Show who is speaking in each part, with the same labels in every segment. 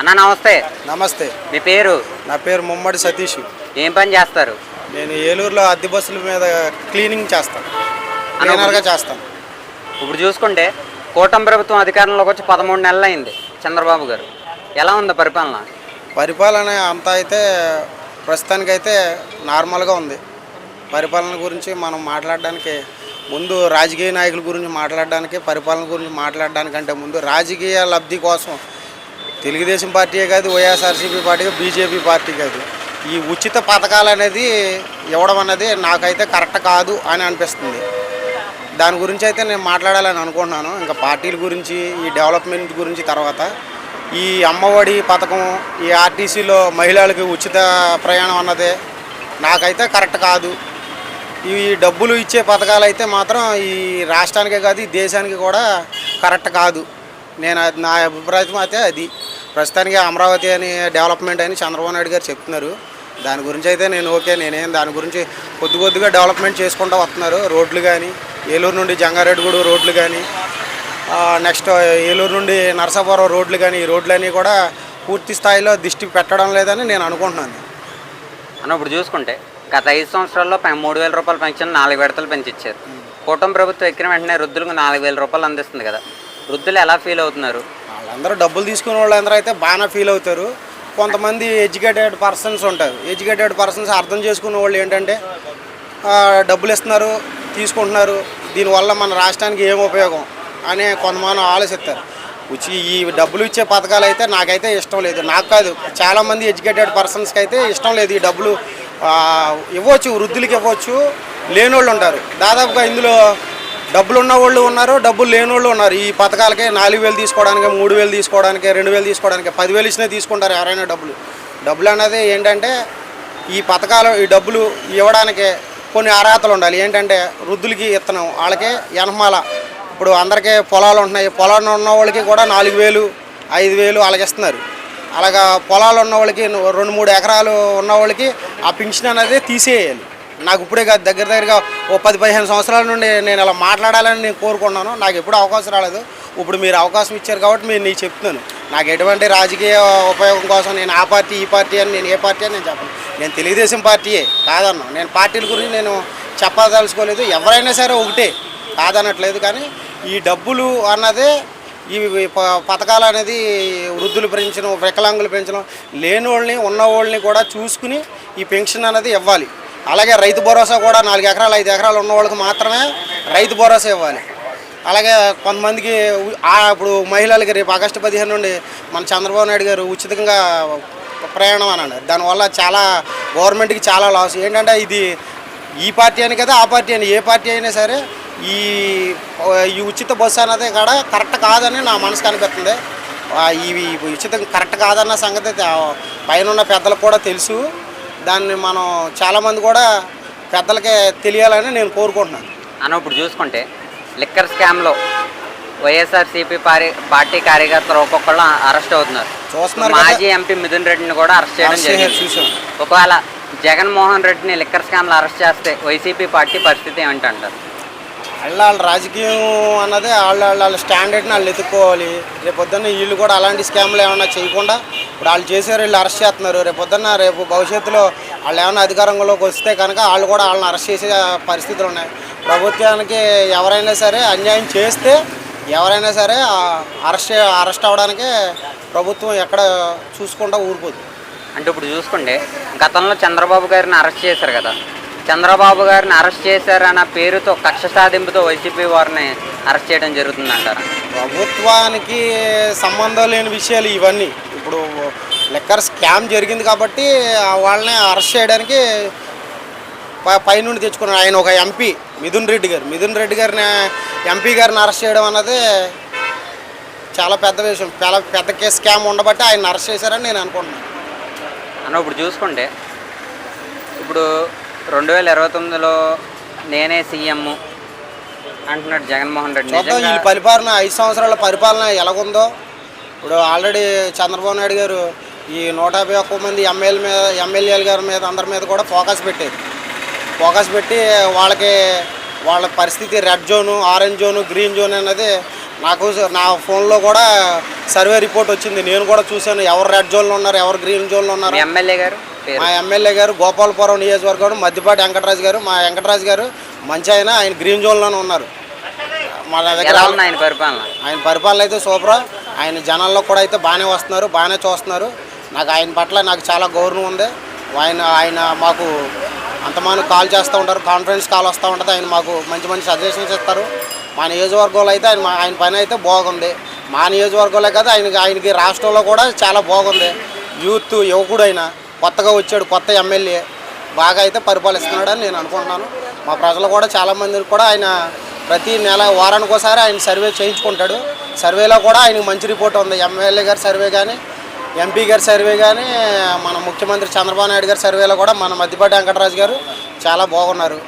Speaker 1: అన్న నమస్తే.
Speaker 2: నమస్తే.
Speaker 1: మీ పేరు?
Speaker 2: నా పేరు ముమ్మడి సతీష్.
Speaker 1: ఏం పని చేస్తారు?
Speaker 2: నేను ఏలూరులో అద్దె బస్సుల మీద క్లీనింగ్ చేస్తాను. క్లీనర్గా చేస్తాను.
Speaker 1: ఇప్పుడు చూసుకుంటే కూటమి ప్రభుత్వం అధికారంలోకి వచ్చి పదమూడు నెలలు అయింది చంద్రబాబు గారు. ఎలా ఉంది పరిపాలన?
Speaker 2: పరిపాలన అంతా అయితే ప్రస్తుతానికైతే నార్మల్గా ఉంది. పరిపాలన గురించి మనం మాట్లాడడానికి ముందు రాజకీయ నాయకుల గురించి మాట్లాడడానికి పరిపాలన గురించి మాట్లాడడానికంటే ముందు రాజకీయ లబ్ధి కోసం తెలుగుదేశం పార్టీయే కాదు వైఎస్ఆర్సీపీ పార్టీ బీజేపీ పార్టీ కాదు. ఈ ఉచిత పథకాలు అనేది ఇవ్వడం అనేది నాకైతే కరెక్ట్ కాదు అని అనిపిస్తుంది. దాని గురించి అయితే నేను మాట్లాడాలని అనుకుంటున్నాను. ఇంకా పార్టీల గురించి ఈ డెవలప్మెంట్ గురించి తర్వాత ఈ అమ్మఒడి పథకం ఈ ఆర్టీసీలో మహిళలకు ఉచిత ప్రయాణం అన్నదే నాకైతే కరెక్ట్ కాదు. ఈ డబ్బులు ఇచ్చే పథకాలు అయితే మాత్రం ఈ రాష్ట్రానికే కాదు ఈ దేశానికి కూడా కరెక్ట్ కాదు. నేను నా అభిప్రాయం అయితే అది. ప్రస్తుతానికి అమరావతి అని డెవలప్మెంట్ అని చంద్రబాబు నాయుడు గారు చెప్తున్నారు. దాని గురించి అయితే నేను ఓకే నేనేం దాని గురించి కొద్ది కొద్దిగా డెవలప్మెంట్ చేసుకుంటూ వస్తున్నారు. రోడ్లు కానీ ఏలూరు నుండి జంగారెడ్డిగూడు రోడ్లు కానీ నెక్స్ట్ ఏలూరు నుండి నరసాపురం రోడ్లు కానీ ఈ రోడ్లన్నీ కూడా పూర్తి స్థాయిలో దృష్టి పెట్టడం లేదని నేను అనుకుంటున్నాను.
Speaker 1: అన్న ఇప్పుడు చూసుకుంటే గత ఐదు సంవత్సరాల్లో మూడు వేల రూపాయల పెన్షన్ నాలుగు విడతలు పెంచిచ్చారు. కూటమి ప్రభుత్వం ఎక్కిన వెంటనే వృద్ధులకు నాలుగు వేల రూపాయలు అందిస్తుంది కదా. వృద్ధులు ఎలా ఫీల్ అవుతున్నారు?
Speaker 2: అందరూ డబ్బులు తీసుకునే వాళ్ళందరూ అయితే బాగా ఫీల్ అవుతారు. కొంతమంది ఎడ్యుకేటెడ్ పర్సన్స్ ఉంటారు. ఎడ్యుకేటెడ్ పర్సన్స్ అర్థం చేసుకునే వాళ్ళు ఏంటంటే డబ్బులు ఇస్తున్నారు తీసుకుంటున్నారు. దీనివల్ల మన రాష్ట్రానికి ఏం ఉపయోగం అని కొంతమంది ఆలోచిస్తారు. వచ్చి ఈ డబ్బులు ఇచ్చే పథకాలు అయితే నాకైతే ఇష్టం లేదు. నాకు కాదు చాలామంది ఎడ్యుకేటెడ్ పర్సన్స్కి అయితే ఇష్టం లేదు ఈ డబ్బులు. ఇవ్వచ్చు వృద్ధులకి ఇవ్వచ్చు లేని వాళ్ళు ఉంటారు. దాదాపుగా ఇందులో డబ్బులు ఉన్న వాళ్ళు ఉన్నారు డబ్బులు లేని వాళ్ళు ఉన్నారు. ఈ పథకాలకే నాలుగు వేలు తీసుకోవడానికి మూడు వేలు తీసుకోవడానికి రెండు వేలు తీసుకోవడానికి పదివేలు ఇచ్చినా తీసుకుంటారు ఎవరైనా డబ్బులు. డబ్బులు అనేది ఏంటంటే ఈ పథకాలు ఈ డబ్బులు ఇవ్వడానికి కొన్ని అర్హతలు ఉండాలి. ఏంటంటే వృద్ధులకి ఇత్తనం వాళ్ళకి ఎనమాల ఇప్పుడు అందరికీ పొలాలు ఉంటున్నాయి. పొలాలు ఉన్న వాళ్ళకి కూడా నాలుగు వేలు ఐదు వేలు అలాగే ఇస్తున్నారు. అలాగా పొలాలు ఉన్న వాళ్ళకి రెండు మూడు ఎకరాలు ఉన్న వాళ్ళకి ఆ పింఛన్ అనేది తీసేయాలి. నాకు ఇప్పుడే కాదు దగ్గర దగ్గరగా ఓ పది పదిహేను సంవత్సరాల నుండి నేను ఇలా మాట్లాడాలని నేను కోరుకున్నాను నాకు ఎప్పుడు అవకాశం రాలేదు. ఇప్పుడు మీరు అవకాశం ఇచ్చారు కాబట్టి మీరు నీకు చెప్తున్నాను. నాకు ఎటువంటి రాజకీయ ఉపయోగం కోసం నేను ఆ పార్టీ ఈ పార్టీ అని నేను ఏ పార్టీ అని నేను చెప్పను. నేను తెలుగుదేశం పార్టీయే కాదన్నా. నేను పార్టీల గురించి నేను చెప్పదలుచుకోలేదు. ఎవరైనా సరే ఒకటే కాదనట్లేదు కానీ ఈ డబ్బులు అన్నదే ఈ ప- పథకాలు అనేది వృద్ధులు పెంచడం వికలాంగులు పెంచడం లేని వాళ్ళని ఉన్న వాళ్ళని కూడా చూసుకుని ఈ పెన్షన్ అనేది ఇవ్వాలి. అలాగే రైతు భరోసా కూడా నాలుగు ఎకరాలు ఐదు ఎకరాలు ఉన్న వాళ్ళకి మాత్రమే రైతు భరోసా ఇవ్వాలి. అలాగే కొంతమందికి ఇప్పుడు మహిళలకి రేపు ఆగస్టు పదిహేను నుండి మన చంద్రబాబు నాయుడు గారు ఉచితంగా ప్రయాణం అని అన్నారు. దానివల్ల చాలా గవర్నమెంట్కి చాలా లాస్. ఏంటంటే ఇది ఈ పార్టీ అని కదా ఆ పార్టీ అని ఏ పార్టీ అయినా సరే ఈ ఈ ఉచిత బస్సు అన్నది కూడా కరెక్ట్ కాదని నా మనసుకు అనిపిస్తుంది. ఇవి ఉచితం కరెక్ట్ కాదన్న సంగతి పైన ఉన్న పెద్దలకు కూడా తెలుసు. దాన్ని మనం చాలామంది కూడా పెద్దలకే తెలియాలని నేను కోరుకుంటున్నాను
Speaker 1: అన్న ఇప్పుడు చూసుకుంటే లిక్కర్ స్కామ్లో వైఎస్ఆర్సీపీ పారి పార్టీ కార్యకర్తలు ఒక్కొక్కళ్ళు అరెస్ట్ అవుతున్నారు
Speaker 2: చూస్తున్నారు?
Speaker 1: మాజీ ఎంపీ మిథున్ రెడ్డిని కూడా అరెస్ట్ చేయడం జరిగింది. ఒకవేళ జగన్మోహన్ రెడ్డిని లిక్కర్ స్కామ్లో అరెస్ట్ చేస్తే వైసీపీ పార్టీ పరిస్థితి ఏమిటంటారు
Speaker 2: వాళ్ళ వాళ్ళ రాజకీయం అన్నదే వాళ్ళ వాళ్ళ వాళ్ళ స్టాండర్డ్ని వాళ్ళు ఎత్తుక్కోవాలి రేపొద్దున్న వీళ్ళు కూడా అలాంటి స్కామ్లు ఏమైనా చేయకుండా ఇప్పుడు వాళ్ళు చేసారు వీళ్ళు అరెస్ట్ చేస్తున్నారు. రేపొద్దున్న రేపు భవిష్యత్తులో వాళ్ళు ఏమైనా అధికారంలోకి వస్తే కనుక వాళ్ళు కూడా వాళ్ళని అరెస్ట్ చేసే పరిస్థితులు ఉన్నాయి. ప్రభుత్వానికి ఎవరైనా సరే అన్యాయం చేస్తే ఎవరైనా సరే అరెస్ట్ అరెస్ట్ అవ్వడానికే ప్రభుత్వం ఎక్కడ చూసుకుంటా ఊరుకోదు.
Speaker 1: అంటే ఇప్పుడు చూసుకోండి గతంలో చంద్రబాబు గారిని అరెస్ట్ చేశారు కదా. చంద్రబాబు గారిని అరెస్ట్ చేశారన్న పేరుతో కక్ష సాధింపుతో వైసీపీ వారిని అరెస్ట్ చేయడం జరుగుతుంది అంటారా?
Speaker 2: ప్రభుత్వానికి సంబంధం లేని విషయాలు ఇవన్నీ. ఇప్పుడు లెక్కర్ స్కామ్ జరిగింది కాబట్టి ఆ వాళ్ళని అరెస్ట్ చేయడానికి ప- పైనుండి తెచ్చుకున్నాడు ఆయన ఒక ఎంపీ మిథున్ రెడ్డి గారు. మిథున్ రెడ్డి గారిని ఎంపీ గారిని అరెస్ట్ చేయడం అన్నది చాలా పెద్ద విషయం. చాలా పెద్ద కేసు స్కామ్ ఉండబట్టి ఆయన అరెస్ట్ చేశారని నేను అనుకుంటున్నాను.
Speaker 1: అన్న ఇప్పుడు చూసుకుంటే ఇప్పుడు రెండు వేల ఇరవై తొమ్మిదిలో నేనే సీఎం అంటున్నాడు జగన్మోహన్ రెడ్డి. నిజంగా
Speaker 2: ఈ పరిపాలన ఐదు సంవత్సరాల పరిపాలన ఎలాగుందో. ఇప్పుడు ఆల్రెడీ చంద్రబాబు నాయుడు గారు ఈ నూట యాభై ఒక్క మంది ఎమ్మెల్యే మీద ఎమ్మెల్యేల గారి మీద అందరి మీద కూడా ఫోకస్ పెట్టారు. ఫోకస్ పెట్టి వాళ్ళకి వాళ్ళ పరిస్థితి red zone orange zone green zone అనేది నాకు నా ఫోన్లో కూడా సర్వే రిపోర్ట్ వచ్చింది. నేను కూడా చూశాను ఎవరు రెడ్ జోన్లో ఉన్నారు ఎవరు గ్రీన్ జోన్లో ఉన్నారు.
Speaker 1: ఎమ్మెల్యే గారు?
Speaker 2: మా ఎమ్మెల్యే గారు గోపాలపురం నియోజకవర్గం మద్దిపాటి వెంకటరాజు గారు. మా వెంకటరాజు గారు మంచి ఆయన ఆయన గ్రీన్ జోన్లోనే ఉన్నారు. మన దగ్గర
Speaker 1: ఆయన పరిపాలన?
Speaker 2: ఆయన పరిపాలన అయితే సూపర్. ఆయన జనాల్లో కూడా అయితే బాగానే వస్తున్నారు బాగానే చూస్తున్నారు. నాకు ఆయన పట్ల నాకు చాలా గౌరవం ఉంది. ఆయన ఆయన మాకు అంతమాను కాల్ చేస్తూ ఉంటారు కాన్ఫరెన్స్ కాల్ వస్తూ ఉంటుంది. ఆయన మాకు మంచి మంచి సజెషన్స్ ఇస్తారు. మా నియోజకవర్గంలో అయితే ఆయన మా- ఆయన పని అయితే బాగుంది. మా నియోజకవర్గంలో కదా ఆయనకి ఆయనకి రాష్ట్రంలో కూడా చాలా బాగుంది. యూత్ యువకుడు అయినా కొత్తగా వచ్చాడు కొత్త ఎమ్మెల్యే. బాగా అయితే పరిపాలిస్తున్నాడని నేను అనుకుంటున్నాను. మా ప్రజలు కూడా చాలామంది కూడా ఆయన ప్రతి నెల వారానికి ఒకసారి ఆయన సర్వే చేయించుకుంటాడు. సర్వేలో కూడా ఆయనకు మంచి రిపోర్ట్ ఉంది. ఎమ్మెల్యే గారి సర్వే కానీ ఎంపీ గారి సర్వే కానీ మన ముఖ్యమంత్రి చంద్రబాబు నాయుడు గారి సర్వేలో కూడా మన మద్దిపాటి వెంకటరాజు గారు చాలా బాగున్నారు.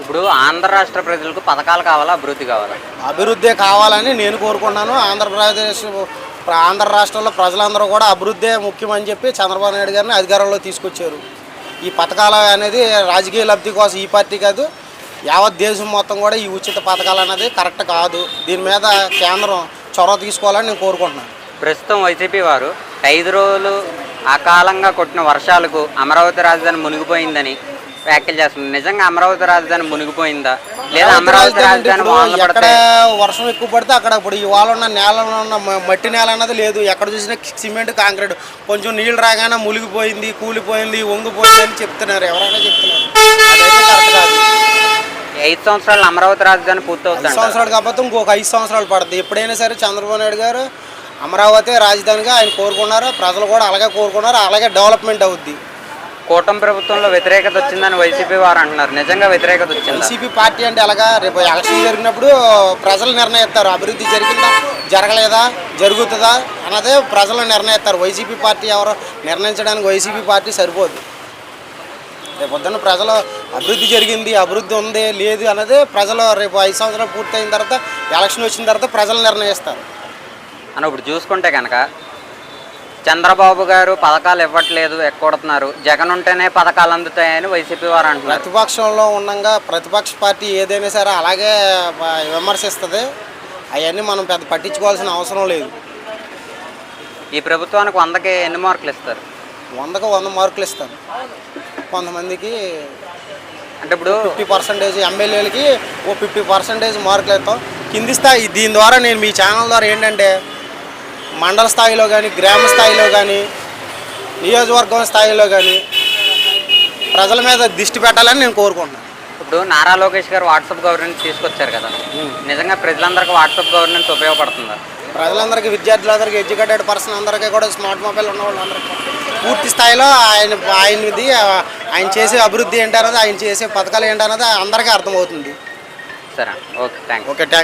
Speaker 1: ఇప్పుడు ఆంధ్ర రాష్ట్ర ప్రజలకు పథకాలు కావాలా అభివృద్ధి కావాలా?
Speaker 2: అభివృద్ధి కావాలని నేను కోరుకుంటున్నాను. ఆంధ్రప్రదేశ్ ఆంధ్ర రాష్ట్రంలో ప్రజలందరూ కూడా అభివృద్ధే ముఖ్యమని చెప్పి చంద్రబాబు నాయుడు గారిని అధికారంలో తీసుకొచ్చారు. ఈ పథకాలు అనేది రాజకీయ లబ్ధి కోసం ఈ పార్టీ కాదు యావత్ దేశం మొత్తం కూడా ఈ ఉచిత పథకాలు అనేది కరెక్ట్ కాదు. దీని మీద కేంద్రం చొరవ తీసుకోవాలని నేను కోరుకుంటున్నాను.
Speaker 1: ప్రస్తుతం వైసీపీ వారు ఐదు రోజులు అకాలంగా కొట్టిన వర్షాలకు అమరావతి రాజధాని మునిగిపోయిందని వ్యాఖ్యలు చేస్తున్నారు నిజంగా అమరావతి రాజధాని మునిగిపోయిందా? లేదా అమరావతి రాజధాని వానలు
Speaker 2: ఎక్కడ వర్షం ఎక్కువ పడితే అక్కడ ఇప్పుడు ఇవాళ ఉన్న నేలలో ఉన్న మ- మట్టి నేల అన్నది లేదు. ఎక్కడ చూసినా సిమెంట్ కాంక్రీట్. కొంచెం నీళ్ళు రాగానే మునిగిపోయింది కూలిపోయింది వంగిపోయింది అని చెప్తున్నారు. ఎవరైనా చెప్తున్నారు. అదైతే కరెక్ట్ కాదు.
Speaker 1: ఐదు సంవత్సరాలు అమరావతి రాజధాని
Speaker 2: ఐదు
Speaker 1: పూర్తవుతుంది
Speaker 2: సంవత్సరాలు కాకపోతే ఇంకొక ఐదు సంవత్సరాలు పడుతుంది ఎప్పుడైనా సరే చంద్రబాబు నాయుడు గారు అమరావతి రాజధానిగా ఆయన కోరుకున్నారు. ప్రజలు కూడా అలాగే కోరుకున్నారు. అలాగే డెవలప్మెంట్ అవుద్ది.
Speaker 1: కూటమి ప్రభుత్వంలో వ్యతిరేకత వచ్చిందని వైసీపీ వారు అంటున్నారు. నిజంగా వ్యతిరేకత వచ్చిందా?
Speaker 2: వైసీపీ పార్టీ అంటే అలాగా రేపు ఎలక్షన్ జరిగినప్పుడు ప్రజలు నిర్ణయిస్తారు అభివృద్ధి జరిగిందా? జరగలేదా? జరుగుతుందా? అన్నదే ప్రజలు నిర్ణయిస్తారు వైసీపీ పార్టీ ఎవరో నిర్ణయించడానికి వైసీపీ పార్టీ సరిపోదు. రేపు పొద్దున్న ప్రజలు అభివృద్ధి జరిగింది అభివృద్ధి ఉంది లేదు అన్నదే ప్రజలు రేపు ఐదు సంవత్సరాలు పూర్తయిన తర్వాత ఎలక్షన్ వచ్చిన తర్వాత ప్రజలు నిర్ణయిస్తారు.
Speaker 1: అని ఇప్పుడు చూసుకుంటే కనుక చంద్రబాబు గారు పథకాలు ఇవ్వట్లేదు ఎక్కొడుతున్నారు. జగన్ ఉంటేనే పథకాలు అందుతాయని వైసీపీ వారు అంటున్నారు.
Speaker 2: ప్రతిపక్షంలో ఉండగా ప్రతిపక్ష పార్టీ ఏదైనా సరే అలాగే విమర్శిస్తుంది. అవన్నీ మనం పెద్ద పట్టించుకోవాల్సిన అవసరం లేదు.
Speaker 1: ఈ ప్రభుత్వానికి వందకి ఎన్ని మార్కులు ఇస్తారు?
Speaker 2: వందకు వంద మార్కులు ఇస్తాను కొంతమందికి
Speaker 1: అంటే ఇప్పుడు
Speaker 2: ఫిఫ్టీ పర్సెంటేజ్ ఎమ్మెల్యేలకి ఓ ఫిఫ్టీ పర్సెంటేజ్ మార్కులు ఇస్తాం. కింది స్థాయి దీని ద్వారా నేను మీ ఛానల్ ద్వారా ఏంటంటే మండల స్థాయిలో కానీ గ్రామ స్థాయిలో కానీ నియోజకవర్గం స్థాయిలో కానీ ప్రజల మీద దృష్టి పెట్టాలని నేను కోరుకుంటున్నాను.
Speaker 1: ఇప్పుడు నారా లోకేష్ గారు వాట్సాప్ గవర్నెన్స్ తీసుకొచ్చారు కదా. నిజంగా ప్రజలందరికీ వాట్సాప్ గవర్నెన్స్ ఉపయోగపడుతుందా?
Speaker 2: ప్రజలందరికీ విద్యార్థులందరికీ ఎడ్యుకేటెడ్ పర్సన్ అందరికీ కూడా స్మార్ట్ మొబైల్ ఉన్న వాళ్ళందరికీ పూర్తి స్థాయిలో ఆయన ఆయనది ఆయన చేసే అభివృద్ధి ఏంటన్నది ఆయన చేసే పథకాలు ఏంటన్నది అందరికీ అర్థమవుతుంది.
Speaker 1: సరే ఓకే థ్యాంక్
Speaker 2: ఓకే థ్యాంక్